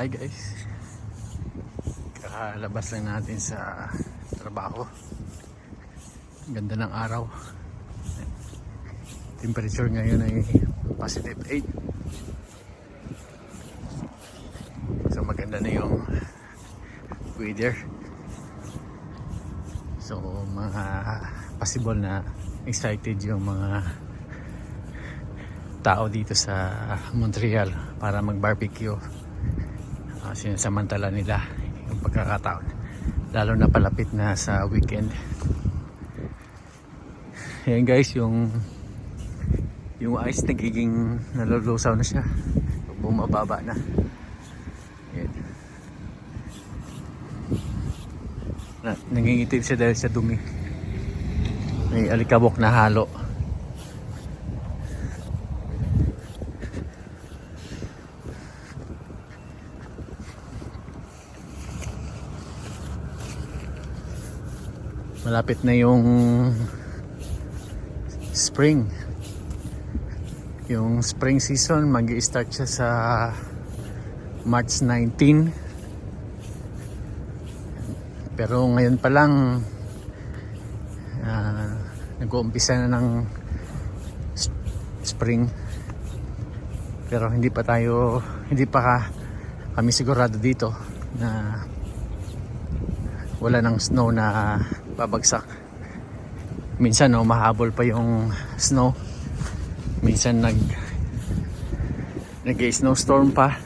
Hi guys. Kakalabas lang natin sa trabaho. Ganda ng araw. Temperature ngayon ay positive 8. So maganda na yung weather. So mga possible na excited yung mga tao dito sa Montreal para mag-barbecue. Uh, sinasamantala nila yung pagkakataon. Lalo na palapit na sa weekend. Ayan guys, yung yung ice nagiging nalulusaw na siya. Bumababa na. Ayan. Na, nangingitim siya dahil sa dumi. May alikabok na halo. Malapit na yung spring. Yung spring season mag start siya sa March 19. Pero ngayon pa lang ah, nag-uumpisa na ng spring. Pero hindi pa tayo hindi pa ka, kami sigurado dito na wala ng snow na babagsak. Minsan no, mahabol pa yung snow. Minsan nag nag snowstorm pa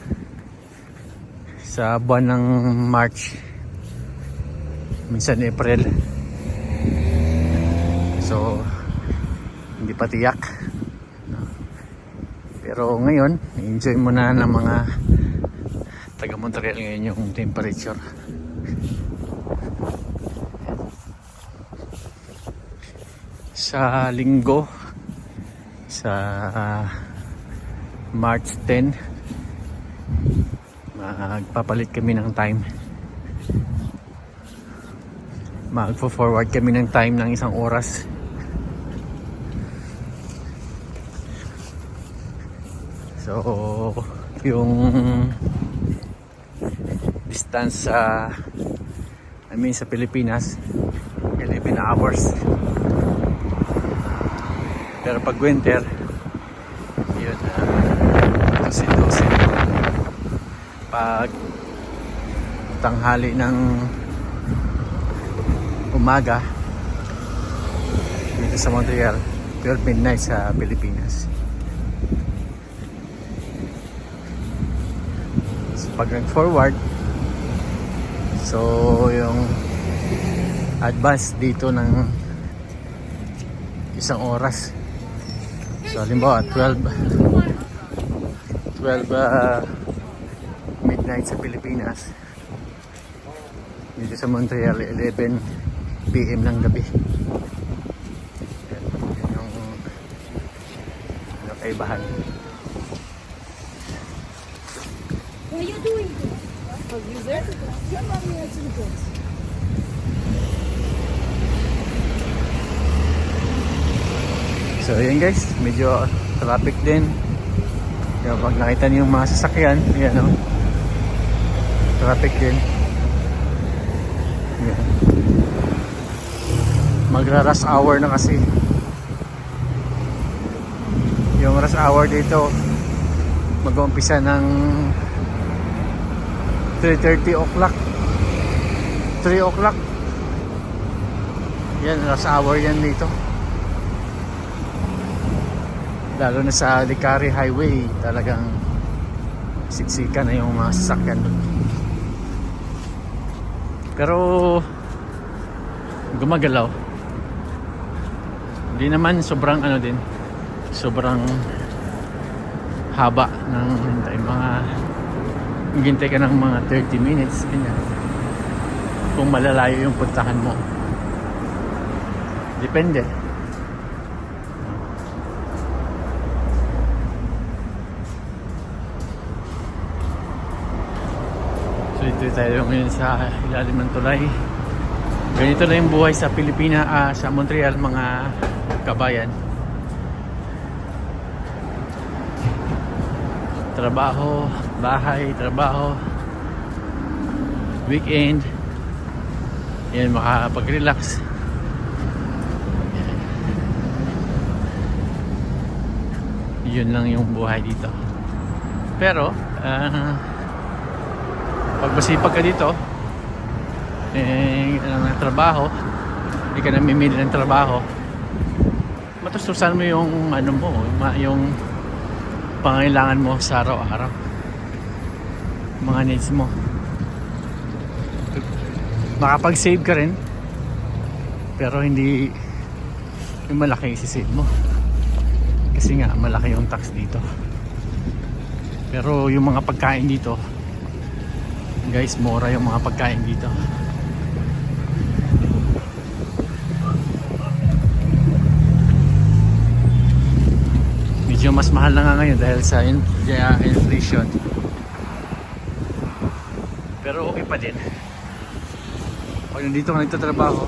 sa buwan ng March. Minsan April. So hindi pa tiyak. Pero ngayon, enjoy mo na ng mga taga Montreal ngayon yung temperature. Sa linggo sa March 10 magpapalit kami ng time. Magpo-forward kami ng time ng isang oras. So yung distance sa I mean sa Pilipinas 11 hours pero pag winter, yun, uh, dosin-dosin. Pag tanghali ng umaga, dito sa Montreal, 12 midnight sa Pilipinas. So, pag nag-forward, so yung advance dito ng isang oras So, halimbawa, 12 12 uh, midnight sa Pilipinas. Dito sa Montreal, 11 PM ng gabi. Yan, yung ano, kaibahan. What are you doing? Oh, user? Yeah, mommy, that's good. So, yan guys, medyo traffic din. Kaya pag nakita niyo yung mga sasakyan, yan o. Traffic din. Yan. Magra-rush hour na kasi. Yung rush hour dito, mag-uumpisa ng 3.30 o'clock. 3 o'clock. Yan, rush hour yan dito lalo na sa Licari Highway talagang siksika na yung mga sasakyan. Doon pero gumagalaw. Hindi naman sobrang ano din sobrang haba ng hintay mga hintay ka ng mga 30 minutes ganyan. Kung malalayo yung puntahan mo. Depende So ito tayo ngayon sa ilalim ng tulay. Ganito na yung buhay sa Pilipina, ah, sa Montreal mga kabayan. Trabaho, bahay, trabaho. weekend yan makakapag-relax yun lang yung buhay dito pero ah pag ka dito eh ano ng trabaho hindi ka namimili ng trabaho matustusan mo yung ano mo yung pangailangan mo sa araw-araw. Mga needs mo. Makapag-save ka rin pero hindi yung malaki isisave mo. Kasi nga malaki yung tax dito. Pero yung mga pagkain dito guys mura yung mga pagkain dito. Medyo mas mahal na nga ngayon dahil sa in- inflation. Pero okay pa din. Pag nandito ka nagtatrabaho.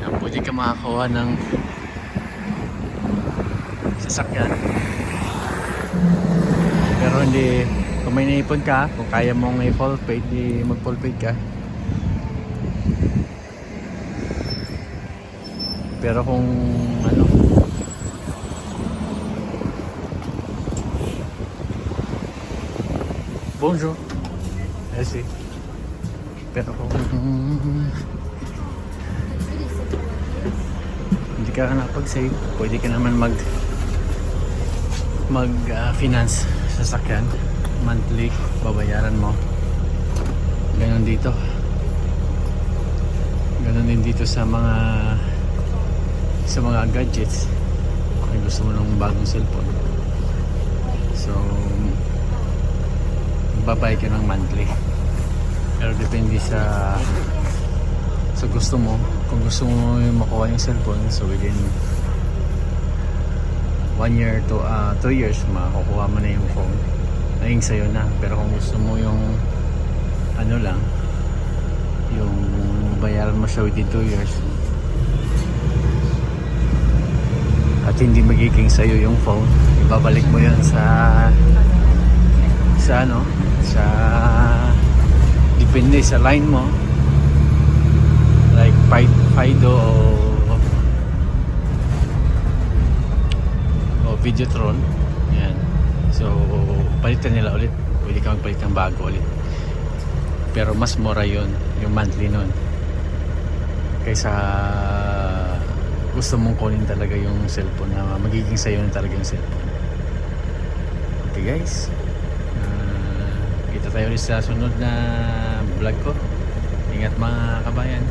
Yan, pwede ka makakuha ng sasakyan. Pero hindi kung may naipon ka kung kaya mong i-full paid di mag full paid ka. Pero kung ano bonjour. Merci. Pero kung hindi ka napag-save pwede ka naman mag mag ah, finance sa sakyan monthly babayaran mo. Ganon dito. Ganon din dito sa mga sa mga gadgets. Kung gusto mo ng bagong cellphone. So babay ka ng monthly. Pero depende sa sa gusto mo. Kung gusto mo yung makuha yung cellphone so within one year to uh, two years makukuha mo na yung phone ayun sa'yo na. Pero kung gusto mo yung ano lang yung bayaran mo siya within two years at hindi magiging sa'yo yung phone ibabalik mo yun sa sa ano sa depende sa line mo. Like Fi- Fido o o Videotron. Yan So, palitan nila ulit. Pwede ka magpalit ng bago ulit. Pero mas mura yon yung monthly nun. Kaysa gusto mong kunin talaga yung cellphone na magiging sa'yo na talaga yung cellphone. Okay guys. Uh, kita tayo ulit sa sunod na vlog ko. Ingat mga kabayan.